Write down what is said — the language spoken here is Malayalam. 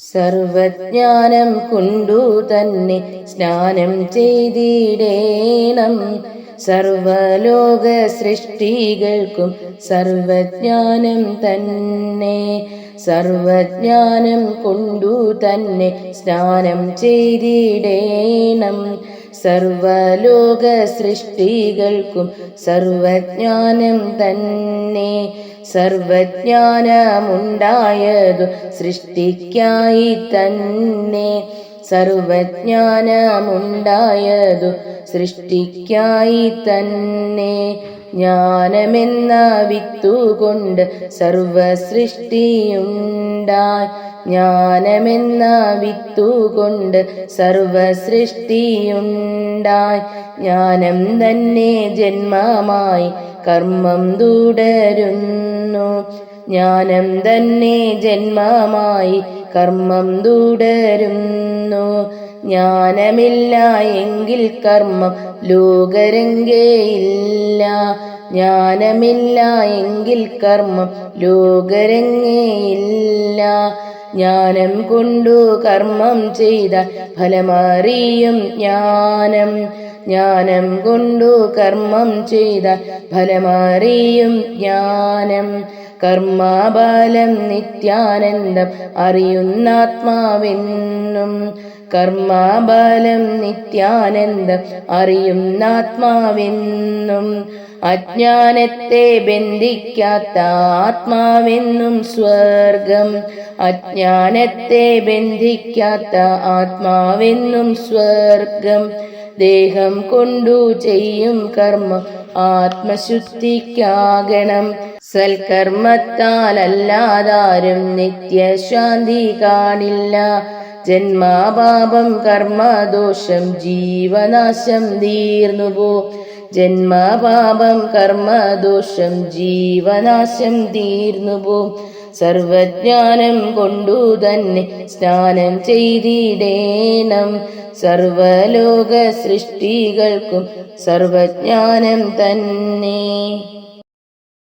സർവജ്ഞാനം കൊണ്ടു തന്നെ സ്നാനം ചെയ്തിടേണം. സർവലോക സൃഷ്ടികൾക്കും സർവജ്ഞാനം തന്നെ. സർവജ്ഞാനം കൊണ്ടു തന്നെ സ്നാനം ചെയ്തിടേണം സർവലോക സൃഷ്ടികൾക്കും സർവജ്ഞാനം തന്നെ. സർവജ്ഞാനമുണ്ടായതു സൃഷ്ടിക്കായി തന്നെ. സർവജ്ഞാനമുണ്ടായതു സൃഷ്ടിക്കായി തന്നെ ജ്ഞാനമെന്ന വിത്തുകൊണ്ട് സർവസൃഷ്ടിയുണ്ടായി. ജ്ഞാനമെന്ന വിത്തുകൊണ്ട് സർവസൃഷ്ടിയുണ്ടായി. ജ്ഞാനം തന്നെ ജന്മമായി കർമ്മം തുടരുന്നു. ജ്ഞാനം തന്നെ ജന്മമായി കർമ്മം തുടരുന്നു. ജ്ഞാനമില്ല എങ്കിൽ കർമ്മം ലോകരംഗേയില്ല. ജ്ഞാനമില്ല എങ്കിൽ കർമ്മം ലോകരംഗേയില്ല. ജ്ഞാനം കൊണ്ടു കർമ്മം ചെയ്ത ഫലമറിയും ജ്ഞാനം. ജ്ഞാനം കൊണ്ടു കർമ്മം ചെയ്ത ഫലമറിയും ജ്ഞാനം. കർമ്മബലം നിത്യാനന്ദം അറിയുന്നാത്മാവെന്നും കർമ്മബലം നിത്യാനന്ദം അറിയുന്നാത്മാവെന്നും അജ്ഞാനത്തെ ബന്ധിക്കാത്ത ആത്മാവെന്നും സ്വർഗം അജ്ഞാനത്തെ ബന്ധിക്കാത്ത ആത്മാവെന്നും സ്വർഗം ദേഹം കൊണ്ടു ചെയ്യും കർമ്മം. ആത്മശുദ്ധിക്കാകണം. സൽക്കർമ്മത്താലല്ലാതാരും നിത്യശാന്തി കാണില്ല. ജന്മാപാപം കർമ്മദോഷം ജീവനാശം തീർന്നുപോ. ജന്മപാപം കർമ്മദോഷം ജീവനാശം തീർന്നുപോ. സർവജ്ഞാനം കൊണ്ടു തന്നെ സ്നാനം ചെയ്തിടേണം. സർവലോക സൃഷ്ടികൾക്കും സർവജ്ഞാനം തന്നെ.